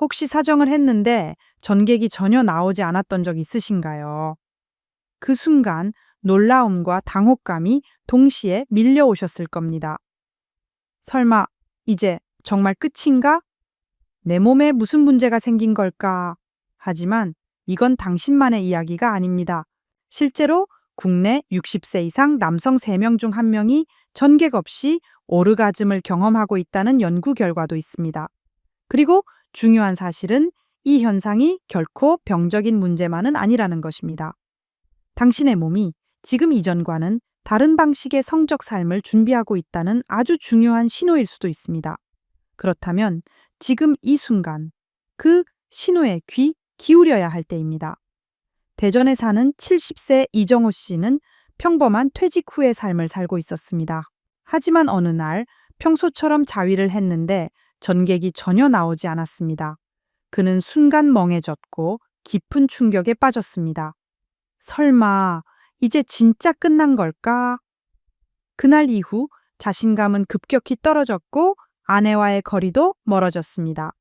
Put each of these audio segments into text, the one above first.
혹시 사정을 했는데 전객이 전혀 나오지 않았던 적 있으신가요? 그 순간 놀라움과 당혹감이 동시에 밀려오셨을 겁니다. 설마 이제 정말 끝인가? 내 몸에 무슨 문제가 생긴 걸까? 하지만 이건 당신만의 이야기가 아닙니다. 실제로 국내 60세 이상 남성 3명 중 1명이 전객 없이 오르가즘을 경험하고 있다는 연구 결과도 있습니다. 그리고 중요한 사실은 이 현상이 결코 병적인 문제만은 아니라는 것입니다. 당신의 몸이 지금 이전과는 다른 방식의 성적 삶을 준비하고 있다는 아주 중요한 신호일 수도 있습니다. 그렇다면 지금 이 순간 그 신호에 귀 기울여야 할 때입니다. 대전에 사는 70세 이정호 씨는 평범한 퇴직 후의 삶을 살고 있었습니다. 하지만 어느 날 평소처럼 자위를 했는데 전객이 전혀 나오지 않았습니다. 그는 순간 멍해졌고 깊은 충격에 빠졌습니다. 설마 이제 진짜 끝난 걸까? 그날 이후 자신감은 급격히 떨어졌고 아내와의 거리도 멀어졌습니다.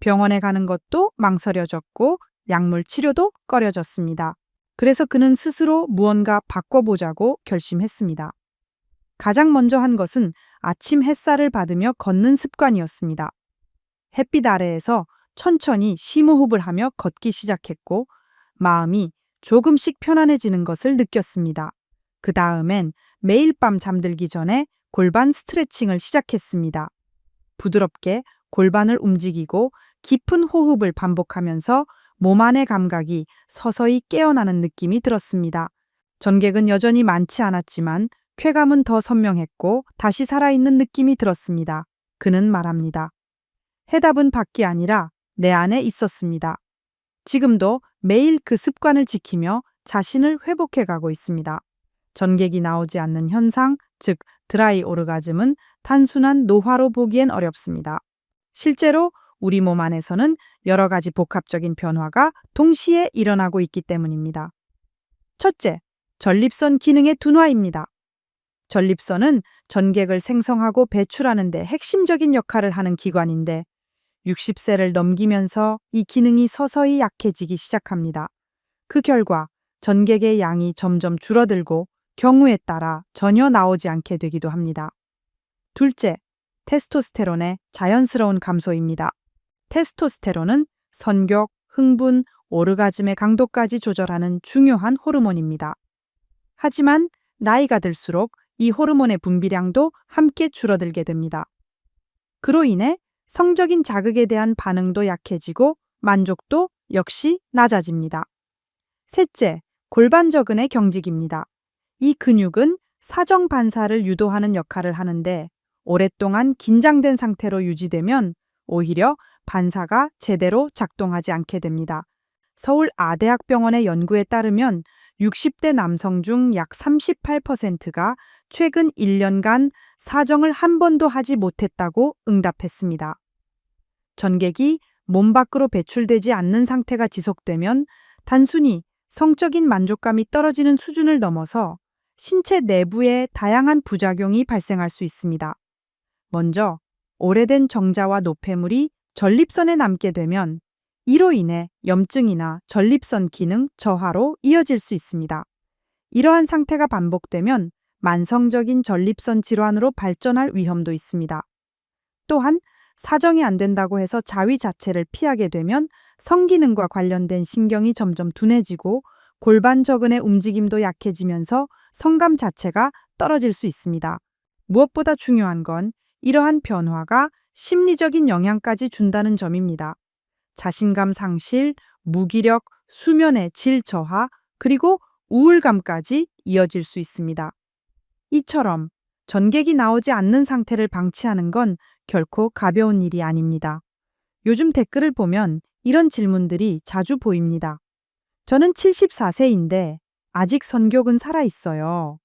병원에 가는 것도 망설여졌고 약물 치료도 꺼려졌습니다. 그래서 그는 스스로 무언가 바꿔보자고 결심했습니다. 가장 먼저 한 것은 아침 햇살을 받으며 걷는 습관이었습니다. 햇빛 아래에서 천천히 심호흡을 하며 걷기 시작했고 마음이 조금씩 편안해지는 것을 느꼈습니다. 그 다음엔 매일 밤 잠들기 전에 골반 스트레칭을 시작했습니다. 부드럽게 골반을 움직이고 깊은 호흡을 반복하면서 몸 안의 감각이 서서히 깨어나는 느낌이 들었습니다. 전객은 여전히 많지 않았지만 쾌감은 더 선명했고 다시 살아있는 느낌이 들었습니다. 그는 말합니다. 해답은 밖이 아니라 내 안에 있었습니다. 지금도 매일 그 습관을 지키며 자신을 회복해 가고 있습니다. 전객이 나오지 않는 현상, 즉 드라이 오르가즘은 단순한 노화로 보기엔 어렵습니다. 실제로 우리 몸 안에서는 여러 가지 복합적인 변화가 동시에 일어나고 있기 때문입니다. 첫째, 전립선 기능의 둔화입니다. 전립선은 전객을 생성하고 배출하는 데 핵심적인 역할을 하는 기관인데 60세를 넘기면서 이 기능이 서서히 약해지기 시작합니다. 그 결과 전객의 양이 점점 줄어들고 경우에 따라 전혀 나오지 않게 되기도 합니다. 둘째, 테스토스테론의 자연스러운 감소입니다. 테스토스테론은 선격, 흥분, 오르가즘의 강도까지 조절하는 중요한 호르몬입니다. 하지만 나이가 들수록 이 호르몬의 분비량도 함께 줄어들게 됩니다. 그로 인해 성적인 자극에 대한 반응도 약해지고 만족도 역시 낮아집니다. 셋째, 골반저근의 경직입니다. 이 근육은 사정 반사를 유도하는 역할을 하는데 오랫동안 긴장된 상태로 유지되면 오히려 반사가 제대로 작동하지 않게 됩니다. 서울 아대학병원의 연구에 따르면 60대 남성 중 약 38%가 최근 1년간 사정을 한 번도 하지 못했다고 응답했습니다. 전객이 몸 밖으로 배출되지 않는 상태가 지속되면 단순히 성적인 만족감이 떨어지는 수준을 넘어서 신체 내부에 다양한 부작용이 발생할 수 있습니다. 먼저 오래된 정자와 노폐물이 전립선에 남게 되면 이로 인해 염증이나 전립선 기능 저하로 이어질 수 있습니다. 이러한 상태가 반복되면 만성적인 전립선 질환으로 발전할 위험도 있습니다. 또한 사정이 안 된다고 해서 자위 자체를 피하게 되면 성기능과 관련된 신경이 점점 둔해지고 골반 저근의 움직임도 약해지면서 성감 자체가 떨어질 수 있습니다. 무엇보다 중요한 건 이러한 변화가 심리적인 영향까지 준다는 점입니다. 자신감 상실, 무기력, 수면의 질 저하, 그리고 우울감까지 이어질 수 있습니다. 이처럼 전객이 나오지 않는 상태를 방치하는 건 결코 가벼운 일이 아닙니다. 요즘 댓글을 보면 이런 질문들이 자주 보입니다. 저는 74세인데 아직 선격은 살아 있어요.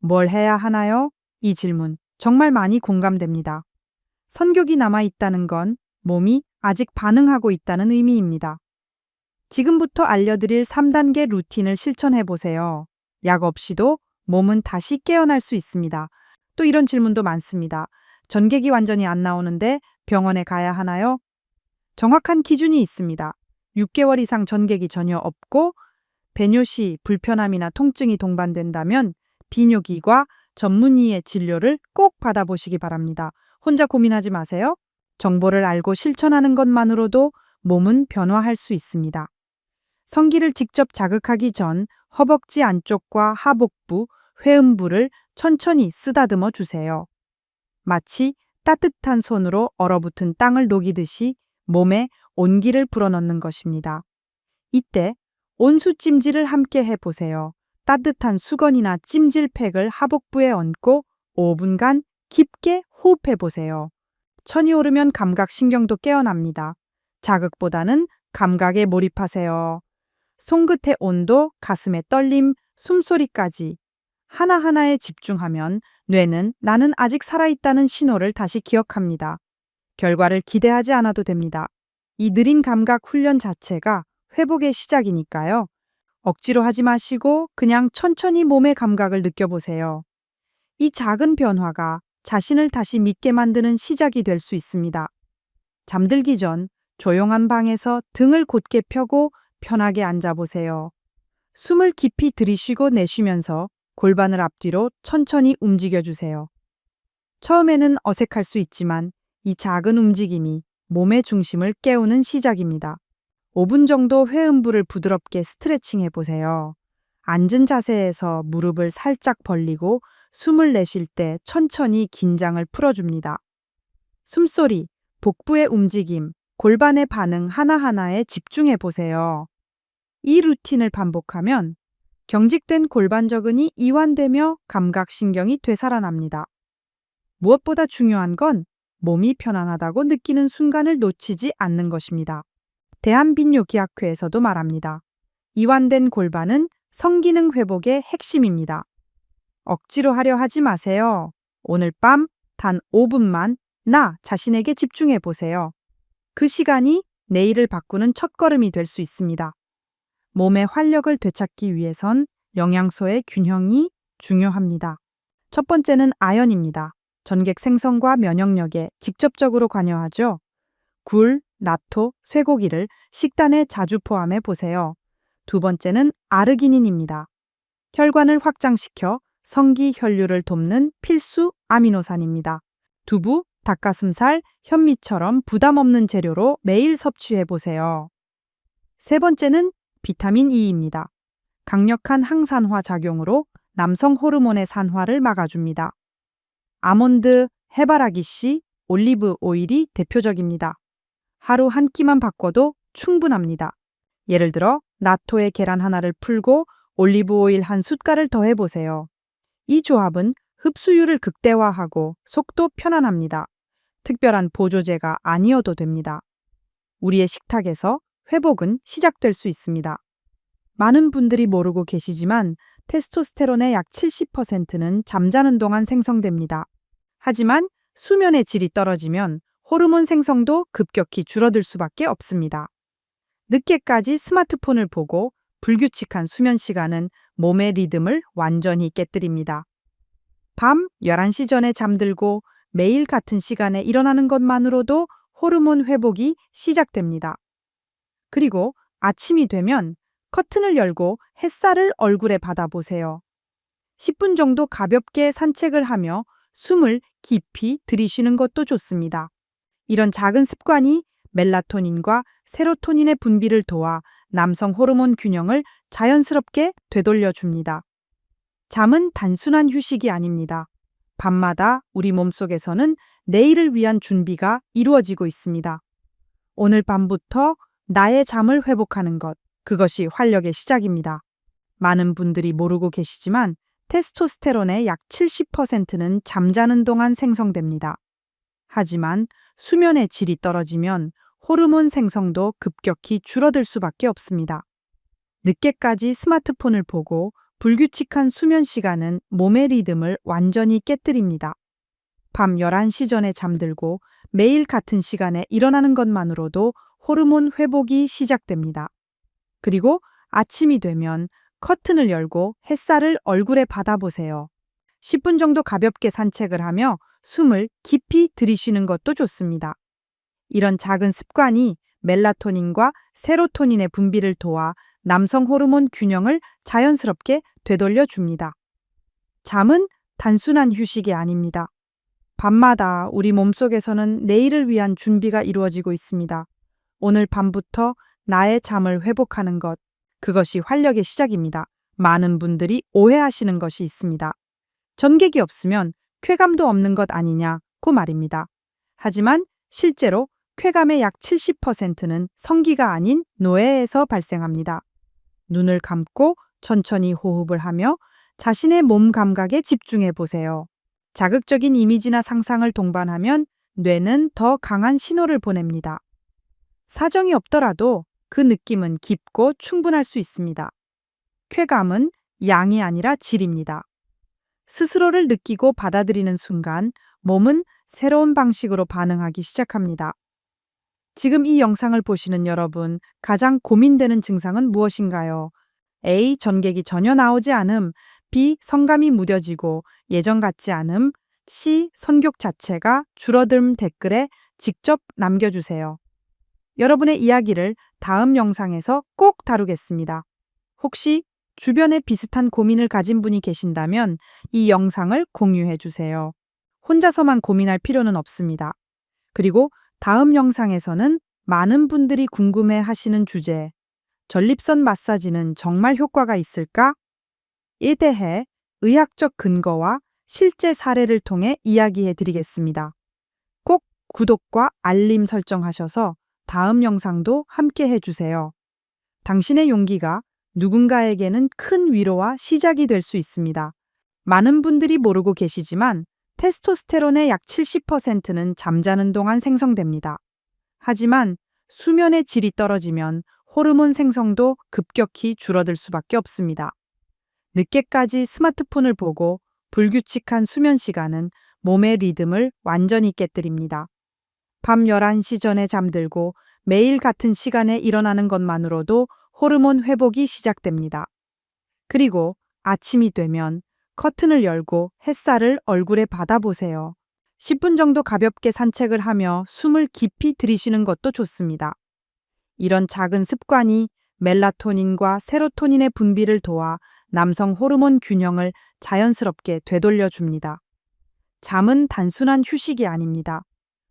뭘 해야 하나요? 이 질문 정말 많이 공감됩니다. 선격이 남아 있다는 건 몸이 아직 반응하고 있다는 의미입니다. 지금부터 알려드릴 3단계 루틴을 실천해 보세요. 약 없이도 몸은 다시 깨어날 수 있습니다. 또 이런 질문도 많습니다. 전객이 완전히 안 나오는데 병원에 가야 하나요? 정확한 기준이 있습니다. 6개월 이상 전객이 전혀 없고 배뇨 시 불편함이나 통증이 동반된다면 비뇨기과 전문의의 진료를 꼭 받아보시기 바랍니다. 혼자 고민하지 마세요. 정보를 알고 실천하는 것만으로도 몸은 변화할 수 있습니다. 성기를 직접 자극하기 전 허벅지 안쪽과 하복부, 회음부를 천천히 쓰다듬어 주세요. 마치 따뜻한 손으로 얼어붙은 땅을 녹이듯이 몸에 온기를 불어넣는 것입니다. 이때 온수 찜질을 함께 해보세요. 따뜻한 수건이나 찜질팩을 하복부에 얹고 5분간 깊게 호흡해 보세요. 천이 오르면 감각신경도 깨어납니다. 자극보다는 감각에 몰입하세요. 손끝의 온도, 가슴의 떨림, 숨소리까지 하나하나에 집중하면 뇌는 나는 아직 살아있다는 신호를 다시 기억합니다. 결과를 기대하지 않아도 됩니다. 이 느린 감각 훈련 자체가 회복의 시작이니까요. 억지로 하지 마시고 그냥 천천히 몸의 감각을 느껴보세요. 이 작은 변화가 자신을 다시 믿게 만드는 시작이 될 수 있습니다. 잠들기 전 조용한 방에서 등을 곧게 펴고 편하게 앉아보세요. 숨을 깊이 들이쉬고 내쉬면서 골반을 앞뒤로 천천히 움직여주세요. 처음에는 어색할 수 있지만 이 작은 움직임이 몸의 중심을 깨우는 시작입니다. 5분 정도 회음부를 부드럽게 스트레칭 해보세요. 앉은 자세에서 무릎을 살짝 벌리고 숨을 내쉴 때 천천히 긴장을 풀어줍니다. 숨소리, 복부의 움직임, 골반의 반응 하나하나에 집중해 보세요. 이 루틴을 반복하면 경직된 골반저근이 이완되며 감각신경이 되살아납니다. 무엇보다 중요한 건 몸이 편안하다고 느끼는 순간을 놓치지 않는 것입니다. 대한빈뇨기학회에서도 말합니다. 이완된 골반은 성기능 회복의 핵심입니다. 억지로 하려 하지 마세요. 오늘 밤 단 5분만 나 자신에게 집중해 보세요. 그 시간이 내일을 바꾸는 첫걸음이 될 수 있습니다. 몸의 활력을 되찾기 위해선 영양소의 균형이 중요합니다. 첫 번째는 아연입니다. 전객 생성과 면역력에 직접적으로 관여하죠. 굴, 나토, 쇠고기를 식단에 자주 포함해 보세요. 두 번째는 아르기닌입니다. 혈관을 확장시켜 성기 혈류를 돕는 필수 아미노산입니다. 두부, 닭가슴살, 현미처럼 부담 없는 재료로 매일 섭취해 보세요. 세 번째는 비타민 E입니다. 강력한 항산화 작용으로 남성 호르몬의 산화를 막아줍니다. 아몬드, 해바라기 씨, 올리브 오일이 대표적입니다. 하루 한 끼만 바꿔도 충분합니다. 예를 들어 나토의 계란 하나를 풀고 올리브 오일 한 숟갈을 더해 보세요. 이 조합은 흡수율을 극대화하고 속도 편안합니다. 특별한 보조제가 아니어도 됩니다. 우리의 식탁에서 회복은 시작될 수 있습니다. 많은 분들이 모르고 계시지만 테스토스테론의 약 70%는 잠자는 동안 생성됩니다. 하지만 수면의 질이 떨어지면 호르몬 생성도 급격히 줄어들 수밖에 없습니다. 늦게까지 스마트폰을 보고 불규칙한 수면 시간은 몸의 리듬을 완전히 깨뜨립니다. 밤 11시 전에 잠들고 매일 같은 시간에 일어나는 것만으로도 호르몬 회복이 시작됩니다. 그리고 아침이 되면 커튼을 열고 햇살을 얼굴에 받아보세요. 10분 정도 가볍게 산책을 하며 숨을 깊이 들이쉬는 것도 좋습니다. 이런 작은 습관이 멜라토닌과 세로토닌의 분비를 도와 남성 호르몬 균형을 자연스럽게 되돌려 줍니다. 잠은 단순한 휴식이 아닙니다. 밤마다 우리 몸속에서는 내일을 위한 준비가 이루어지고 있습니다. 오늘 밤부터 나의 잠을 회복하는 것, 그것이 활력의 시작입니다. 많은 분들이 모르고 계시지만 테스토스테론의 약 70%는 잠자는 동안 생성됩니다. 하지만 수면의 질이 떨어지면 호르몬 생성도 급격히 줄어들 수밖에 없습니다. 늦게까지 스마트폰을 보고 불규칙한 수면 시간은 몸의 리듬을 완전히 깨뜨립니다. 밤 11시 전에 잠들고 매일 같은 시간에 일어나는 것만으로도 호르몬 회복이 시작됩니다. 그리고 아침이 되면 커튼을 열고 햇살을 얼굴에 받아보세요. 10분 정도 가볍게 산책을 하며 숨을 깊이 들이쉬는 것도 좋습니다. 이런 작은 습관이 멜라토닌과 세로토닌의 분비를 도와 남성 호르몬 균형을 자연스럽게 되돌려 줍니다. 잠은 단순한 휴식이 아닙니다. 밤마다 우리 몸속에서는 내일을 위한 준비가 이루어지고 있습니다. 오늘 밤부터 나의 잠을 회복하는 것, 그것이 활력의 시작입니다. 많은 분들이 오해하시는 것이 있습니다. 전객이 없으면 쾌감도 없는 것 아니냐고 말입니다. 하지만 실제로 쾌감의 약 70%는 성기가 아닌 노예에서 발생합니다. 눈을 감고 천천히 호흡을 하며 자신의 몸 감각에 집중해 보세요. 자극적인 이미지나 상상을 동반하면 뇌는 더 강한 신호를 보냅니다. 사정이 없더라도 그 느낌은 깊고 충분할 수 있습니다. 쾌감은 양이 아니라 질입니다. 스스로를 느끼고 받아들이는 순간 몸은 새로운 방식으로 반응하기 시작합니다. 지금 이 영상을 보시는 여러분, 가장 고민되는 증상은 무엇인가요? A. 전객이 전혀 나오지 않음. B. 성감이 무뎌지고 예전 같지 않음. C. 선격 자체가 줄어듦 댓글에 직접 남겨주세요. 여러분의 이야기를 다음 영상에서 꼭 다루겠습니다. 혹시 주변에 비슷한 고민을 가진 분이 계신다면 이 영상을 공유해 주세요. 혼자서만 고민할 필요는 없습니다. 그리고 다음 영상에서는 많은 분들이 궁금해 하시는 주제, 전립선 마사지는 정말 효과가 있을까? 에 대해 의학적 근거와 실제 사례를 통해 이야기해 드리겠습니다. 꼭 구독과 알림 설정하셔서 다음 영상도 함께 해주세요. 당신의 용기가 누군가에게는 큰 위로와 시작이 될 수 있습니다. 많은 분들이 모르고 계시지만 테스토스테론의 약 70%는 잠자는 동안 생성됩니다. 하지만 수면의 질이 떨어지면 호르몬 생성도 급격히 줄어들 수밖에 없습니다. 늦게까지 스마트폰을 보고 불규칙한 수면 시간은 몸의 리듬을 완전히 깨뜨립니다. 밤 11시 전에 잠들고 매일 같은 시간에 일어나는 것만으로도 호르몬 회복이 시작됩니다. 그리고 아침이 되면 커튼을 열고 햇살을 얼굴에 받아보세요. 10분 정도 가볍게 산책을 하며 숨을 깊이 들이쉬는 것도 좋습니다. 이런 작은 습관이 멜라토닌과 세로토닌의 분비를 도와 남성 호르몬 균형을 자연스럽게 되돌려 줍니다. 잠은 단순한 휴식이 아닙니다.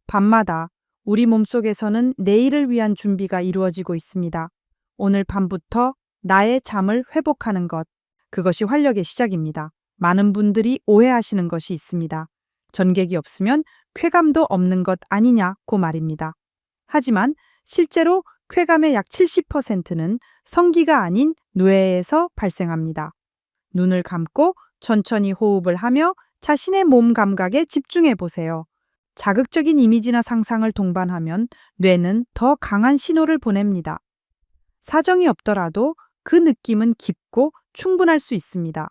밤마다 우리 몸속에서는 내일을 위한 준비가 이루어지고 있습니다. 오늘 밤부터 나의 잠을 회복하는 것, 그것이 활력의 시작입니다. 많은 분들이 오해하시는 것이 있습니다. 전객이 없으면 쾌감도 없는 것 아니냐고 말입니다. 하지만 실제로 쾌감의 약 70%는 성기가 아닌 뇌에서 발생합니다. 눈을 감고 천천히 호흡을 하며 자신의 몸 감각에 집중해 보세요. 자극적인 이미지나 상상을 동반하면 뇌는 더 강한 신호를 보냅니다. 사정이 없더라도 그 느낌은 깊고 충분할 수 있습니다.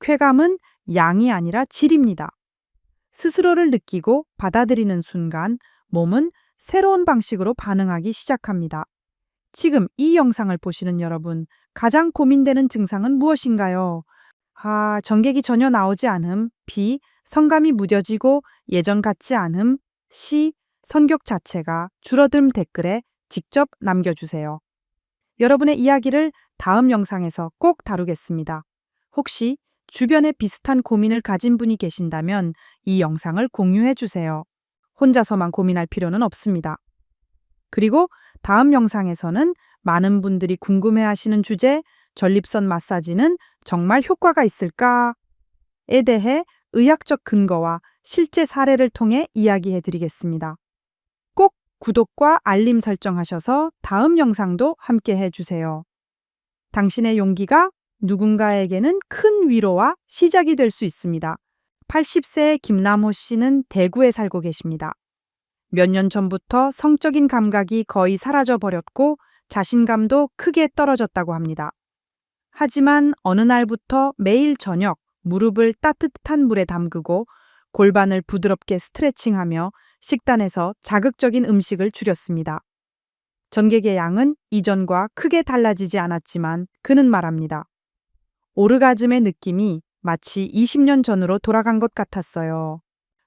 쾌감은 양이 아니라 질입니다. 스스로를 느끼고 받아들이는 순간 몸은 새로운 방식으로 반응하기 시작합니다. 지금 이 영상을 보시는 여러분, 가장 고민되는 증상은 무엇인가요? 아, 전객이 전혀 나오지 않음. B. 성감이 무뎌지고 예전 같지 않음. C. 선격 자체가 줄어듦 댓글에 직접 남겨주세요. 여러분의 이야기를 다음 영상에서 꼭 다루겠습니다. 혹시 주변에 비슷한 고민을 가진 분이 계신다면 이 영상을 공유해 주세요. 혼자서만 고민할 필요는 없습니다. 그리고 다음 영상에서는 많은 분들이 궁금해 하시는 주제, 전립선 마사지는 정말 효과가 있을까? 에 대해 의학적 근거와 실제 사례를 통해 이야기해 드리겠습니다. 꼭 구독과 알림 설정하셔서 다음 영상도 함께 해 주세요. 당신의 용기가 누군가에게는 큰 위로와 시작이 될 수 있습니다. 80세의 김남호 씨는 대구에 살고 계십니다. 몇 년 전부터 성적인 감각이 거의 사라져 버렸고 자신감도 크게 떨어졌다고 합니다. 하지만 어느 날부터 매일 저녁 무릎을 따뜻한 물에 담그고 골반을 부드럽게 스트레칭하며 식단에서 자극적인 음식을 줄였습니다. 전객의 양은 이전과 크게 달라지지 않았지만 그는 말합니다. 오르가즘의 느낌이 마치 20년 전으로 돌아간 것 같았어요.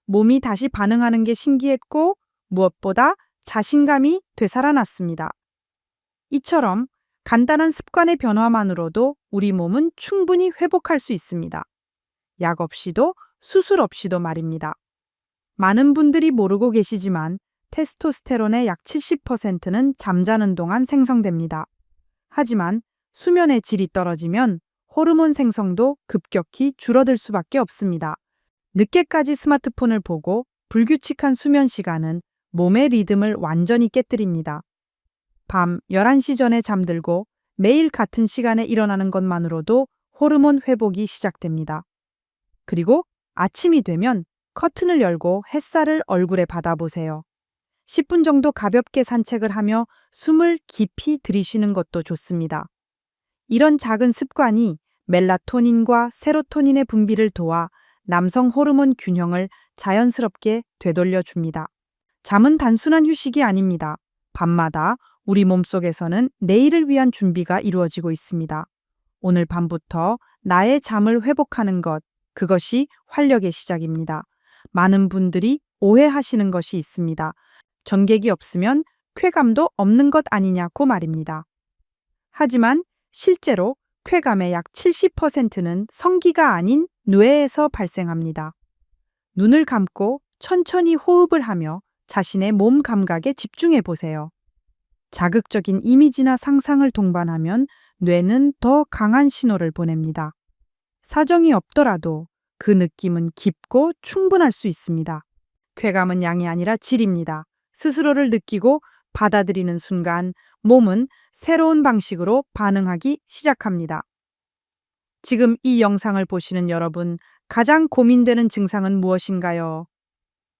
몸이 다시 반응하는 게 신기했고 무엇보다 자신감이 되살아났습니다. 이처럼 간단한 습관의 변화만으로도 우리 몸은 충분히 회복할 수 있습니다. 약 없이도 수술 없이도 말입니다. 많은 분들이 모르고 계시지만 테스토스테론의 약 70%는 잠자는 동안 생성됩니다. 하지만 수면의 질이 떨어지면 호르몬 생성도 급격히 줄어들 수밖에 없습니다. 늦게까지 스마트폰을 보고 불규칙한 수면 시간은 몸의 리듬을 완전히 깨뜨립니다. 밤 11시 전에 잠들고 매일 같은 시간에 일어나는 것만으로도 호르몬 회복이 시작됩니다. 그리고 아침이 되면 커튼을 열고 햇살을 얼굴에 받아보세요. 10분 정도 가볍게 산책을 하며 숨을 깊이 들이쉬는 것도 좋습니다. 이런 작은 습관이 멜라토닌과 세로토닌의 분비를 도와 남성 호르몬 균형을 자연스럽게 되돌려 줍니다. 잠은 단순한 휴식이 아닙니다. 밤마다 우리 몸속에서는 내일을 위한 준비가 이루어지고 있습니다. 오늘 밤부터 나의 잠을 회복하는 것, 그것이 활력의 시작입니다. 많은 분들이 오해하시는 것이 있습니다. 전객이 없으면 쾌감도 없는 것 아니냐고 말입니다. 하지만 실제로 쾌감의 약 70%는 성기가 아닌 뇌에서 발생합니다. 눈을 감고 천천히 호흡을 하며 자신의 몸 감각에 집중해 보세요. 자극적인 이미지나 상상을 동반하면 뇌는 더 강한 신호를 보냅니다. 사정이 없더라도 그 느낌은 깊고 충분할 수 있습니다. 쾌감은 양이 아니라 질입니다. 스스로를 느끼고 받아들이는 순간 몸은 새로운 방식으로 반응하기 시작합니다. 지금 이 영상을 보시는 여러분, 가장 고민되는 증상은 무엇인가요?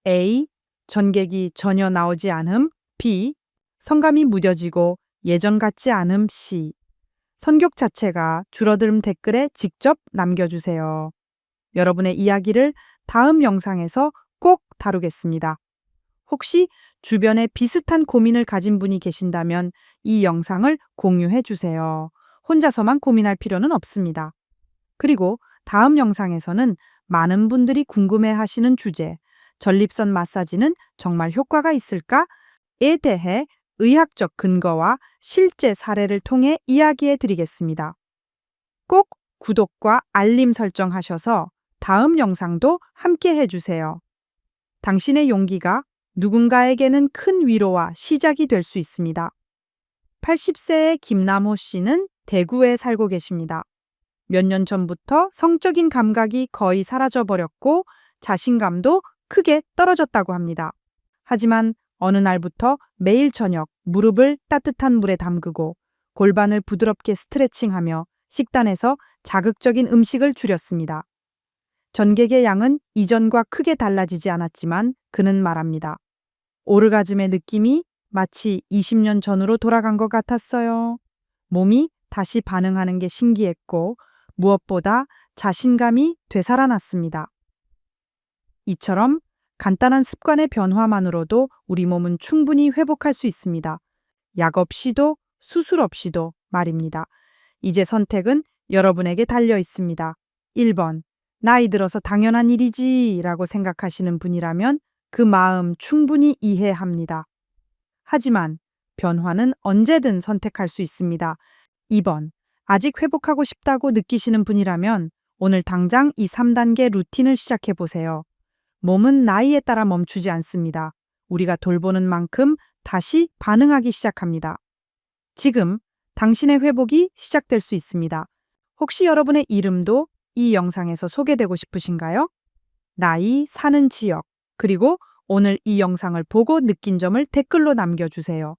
A. 전객이 전혀 나오지 않음. B. 성감이 무뎌지고 예전 같지 않음. C. 선격 자체가 줄어들음 댓글에 직접 남겨주세요. 여러분의 이야기를 다음 영상에서 꼭 다루겠습니다. 혹시 주변에 비슷한 고민을 가진 분이 계신다면 이 영상을 공유해 주세요. 혼자서만 고민할 필요는 없습니다. 그리고 다음 영상에서는 많은 분들이 궁금해 하시는 주제, 전립선 마사지는 정말 효과가 있을까?에 대해 의학적 근거와 실제 사례를 통해 이야기해 드리겠습니다. 꼭 구독과 알림 설정하셔서 다음 영상도 함께 해주세요. 당신의 용기가 누군가에게는 큰 위로와 시작이 될 수 있습니다. 80세의 김남호 씨는 대구에 살고 계십니다. 몇 년 전부터 성적인 감각이 거의 사라져 버렸고 자신감도 크게 떨어졌다고 합니다. 하지만 어느 날부터 매일 저녁 무릎을 따뜻한 물에 담그고 골반을 부드럽게 스트레칭하며 식단에서 자극적인 음식을 줄였습니다. 전객의 양은 이전과 크게 달라지지 않았지만 그는 말합니다. 오르가즘의 느낌이 마치 20년 전으로 돌아간 것 같았어요. 몸이 다시 반응하는 게 신기했고 무엇보다 자신감이 되살아났습니다. 이처럼 간단한 습관의 변화만으로도 우리 몸은 충분히 회복할 수 있습니다. 약 없이도 수술 없이도 말입니다. 이제 선택은 여러분에게 달려 있습니다. 1번. 나이 들어서 당연한 일이지 라고 생각하시는 분이라면 그 마음 충분히 이해합니다. 하지만 변화는 언제든 선택할 수 있습니다. 2번. 아직 회복하고 싶다고 느끼시는 분이라면 오늘 당장 이 3단계 루틴을 시작해 보세요. 몸은 나이에 따라 멈추지 않습니다. 우리가 돌보는 만큼 다시 반응하기 시작합니다. 지금 당신의 회복이 시작될 수 있습니다. 혹시 여러분의 이름도 이 영상에서 소개되고 싶으신가요? 나이, 사는 지역, 그리고 오늘 이 영상을 보고 느낀 점을 댓글로 남겨주세요.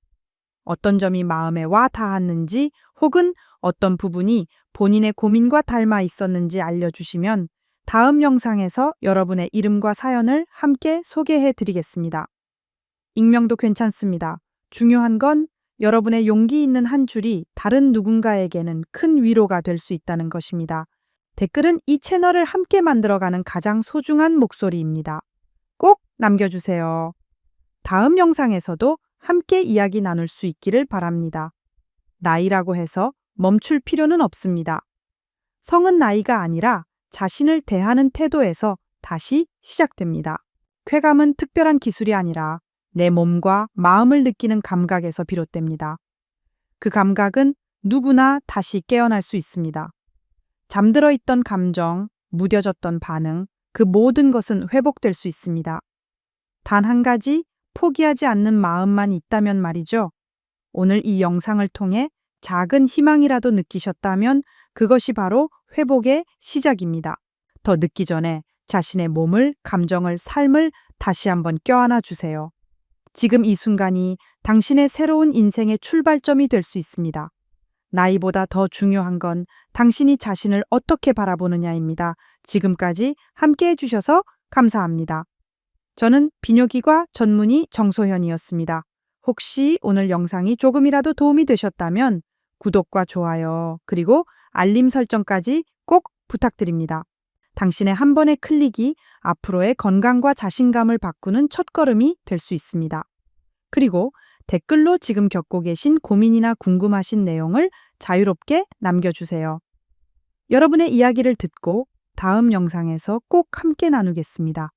어떤 점이 마음에 와 닿았는지 혹은 어떤 부분이 본인의 고민과 닮아 있었는지 알려주시면 다음 영상에서 여러분의 이름과 사연을 함께 소개해 드리겠습니다. 익명도 괜찮습니다. 중요한 건 여러분의 용기 있는 한 줄이 다른 누군가에게는 큰 위로가 될 수 있다는 것입니다. 댓글은 이 채널을 함께 만들어가는 가장 소중한 목소리입니다. 꼭 남겨주세요. 다음 영상에서도 함께 이야기 나눌 수 있기를 바랍니다. 나이라고 해서 멈출 필요는 없습니다. 성은 나이가 아니라 자신을 대하는 태도에서 다시 시작됩니다. 쾌감은 특별한 기술이 아니라 내 몸과 마음을 느끼는 감각에서 비롯됩니다. 그 감각은 누구나 다시 깨어날 수 있습니다. 잠들어 있던 감정, 무뎌졌던 반응, 그 모든 것은 회복될 수 있습니다. 단 한 가지 포기하지 않는 마음만 있다면 말이죠. 오늘 이 영상을 통해 작은 희망이라도 느끼셨다면 그것이 바로 회복의 시작입니다. 더 늦기 전에 자신의 몸을, 감정을, 삶을 다시 한번 껴안아 주세요. 지금 이 순간이 당신의 새로운 인생의 출발점이 될 수 있습니다. 나이보다 더 중요한 건 당신이 자신을 어떻게 바라보느냐입니다. 지금까지 함께 해주셔서 감사합니다. 저는 비뇨기과 전문의 정소현이었습니다. 혹시 오늘 영상이 조금이라도 도움이 되셨다면 구독과 좋아요, 그리고 알림 설정까지 꼭 부탁드립니다. 당신의 한 번의 클릭이 앞으로의 건강과 자신감을 바꾸는 첫걸음이 될 수 있습니다. 그리고 댓글로 지금 겪고 계신 고민이나 궁금하신 내용을 자유롭게 남겨주세요. 여러분의 이야기를 듣고 다음 영상에서 꼭 함께 나누겠습니다.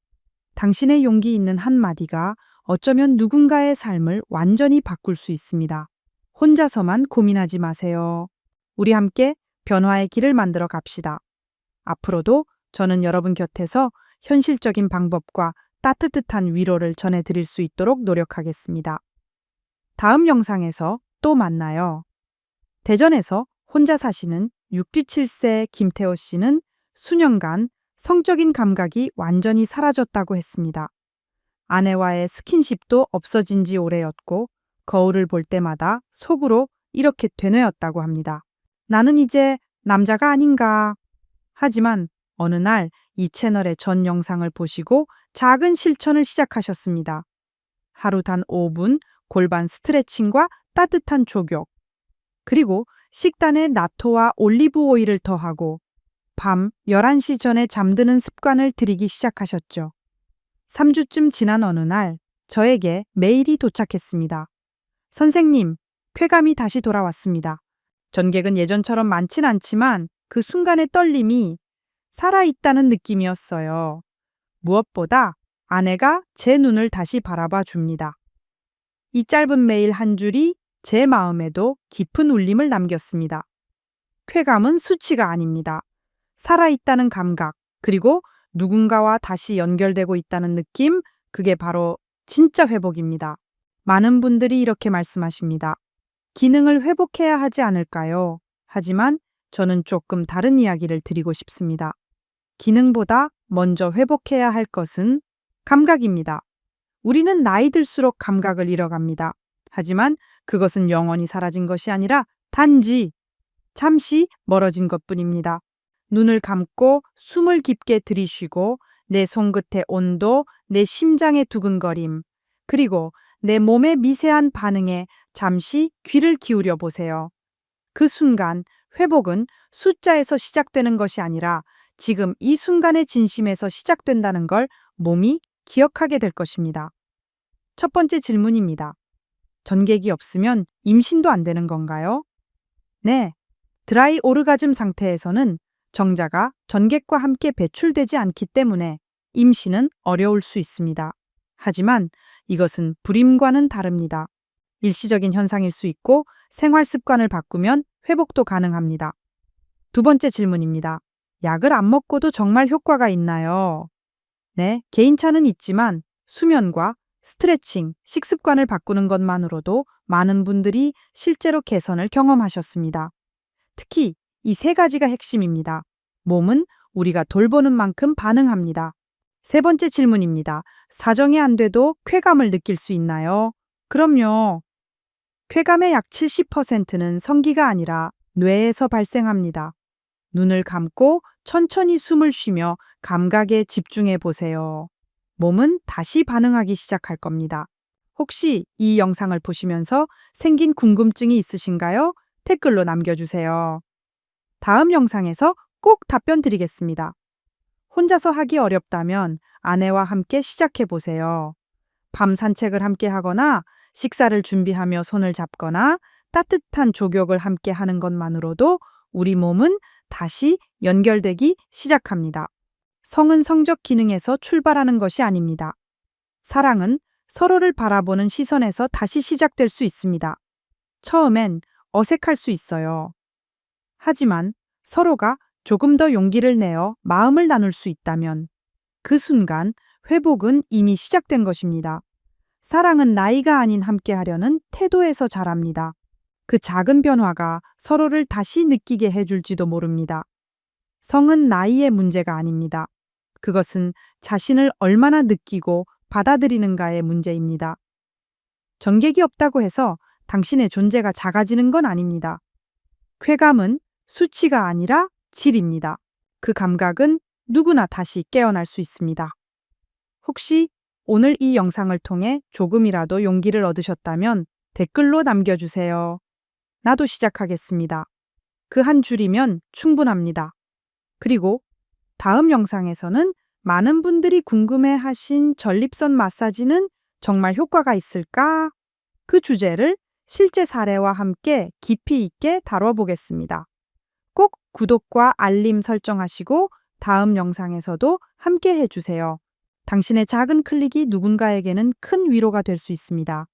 당신의 용기 있는 한마디가 어쩌면 누군가의 삶을 완전히 바꿀 수 있습니다. 혼자서만 고민하지 마세요. 우리 함께 변화의 길을 만들어 갑시다. 앞으로도 저는 여러분 곁에서 현실적인 방법과 따뜻한 위로를 전해드릴 수 있도록 노력하겠습니다. 다음 영상에서 또 만나요. 대전에서 혼자 사시는 67세 김태호 씨는 수년간 성적인 감각이 완전히 사라졌다고 했습니다. 아내와의 스킨십도 없어진 지 오래였고 거울을 볼 때마다 속으로 이렇게 되뇌었다고 합니다. 나는 이제 남자가 아닌가. 하지만 어느 날 이 채널의 전 영상을 보시고 작은 실천을 시작하셨습니다. 하루 단 5분 골반 스트레칭과 따뜻한 족욕. 그리고 식단에 나토와 올리브 오일을 더하고 밤 11시 전에 잠드는 습관을 들이기 시작하셨죠. 3주쯤 지난 어느 날 저에게 메일이 도착했습니다. 선생님, 쾌감이 다시 돌아왔습니다. 전객은 예전처럼 많진 않지만 그 순간의 떨림이 살아있다는 느낌이었어요. 무엇보다 아내가 제 눈을 다시 바라봐 줍니다. 이 짧은 메일 한 줄이 제 마음에도 깊은 울림을 남겼습니다. 쾌감은 수치가 아닙니다. 살아있다는 감각, 그리고 누군가와 다시 연결되고 있다는 느낌, 그게 바로 진짜 회복입니다. 많은 분들이 이렇게 말씀하십니다. 기능을 회복해야 하지 않을까요? 하지만 저는 조금 다른 이야기를 드리고 싶습니다. 기능보다 먼저 회복해야 할 것은 감각입니다. 우리는 나이 들수록 감각을 잃어갑니다. 하지만 그것은 영원히 사라진 것이 아니라 단지 잠시 멀어진 것 뿐입니다. 눈을 감고 숨을 깊게 들이쉬고 내 손끝의 온도, 내 심장의 두근거림, 그리고 내 몸의 미세한 반응에 잠시 귀를 기울여 보세요. 그 순간 회복은 숫자에서 시작되는 것이 아니라 지금 이 순간의 진심에서 시작된다는 걸 몸이 기억하게 될 것입니다. 첫 번째 질문입니다. 전객이 없으면 임신도 안 되는 건가요? 네. 드라이 오르가즘 상태에서는 정자가 전객과 함께 배출되지 않기 때문에 임신은 어려울 수 있습니다. 하지만 이것은 불임과는 다릅니다. 일시적인 현상일 수 있고 생활 습관을 바꾸면 회복도 가능합니다. 두 번째 질문입니다. 약을 안 먹고도 정말 효과가 있나요? 네, 개인차는 있지만 수면과 스트레칭, 식습관을 바꾸는 것만으로도 많은 분들이 실제로 개선을 경험하셨습니다. 특히 이 세 가지가 핵심입니다. 몸은 우리가 돌보는 만큼 반응합니다. 세 번째 질문입니다. 사정이 안 돼도 쾌감을 느낄 수 있나요? 그럼요. 쾌감의 약 70%는 성기가 아니라 뇌에서 발생합니다. 눈을 감고 천천히 숨을 쉬며 감각에 집중해 보세요. 몸은 다시 반응하기 시작할 겁니다. 혹시 이 영상을 보시면서 생긴 궁금증이 있으신가요? 댓글로 남겨주세요. 다음 영상에서 꼭 답변 드리겠습니다. 혼자서 하기 어렵다면 아내와 함께 시작해 보세요. 밤 산책을 함께 하거나 식사를 준비하며 손을 잡거나 따뜻한 족욕을 함께 하는 것만으로도 우리 몸은 다시 연결되기 시작합니다. 성은 성적 기능에서 출발하는 것이 아닙니다. 사랑은 서로를 바라보는 시선에서 다시 시작될 수 있습니다. 처음엔 어색할 수 있어요. 하지만 서로가 조금 더 용기를 내어 마음을 나눌 수 있다면 그 순간 회복은 이미 시작된 것입니다. 사랑은 나이가 아닌 함께 하려는 태도에서 자랍니다. 그 작은 변화가 서로를 다시 느끼게 해줄지도 모릅니다. 성은 나이의 문제가 아닙니다. 그것은 자신을 얼마나 느끼고 받아들이는가의 문제입니다. 전객이 없다고 해서 당신의 존재가 작아지는 건 아닙니다. 쾌감은 수치가 아니라 질입니다. 그 감각은 누구나 다시 깨어날 수 있습니다. 혹시 오늘 이 영상을 통해 조금이라도 용기를 얻으셨다면 댓글로 남겨주세요. 나도 시작하겠습니다. 그 한 줄이면 충분합니다. 그리고 다음 영상에서는 많은 분들이 궁금해 하신 전립선 마사지는 정말 효과가 있을까? 그 주제를 실제 사례와 함께 깊이 있게 다뤄보겠습니다. 꼭 구독과 알림 설정하시고 다음 영상에서도 함께 해주세요. 당신의 작은 클릭이 누군가에게는 큰 위로가 될 수 있습니다.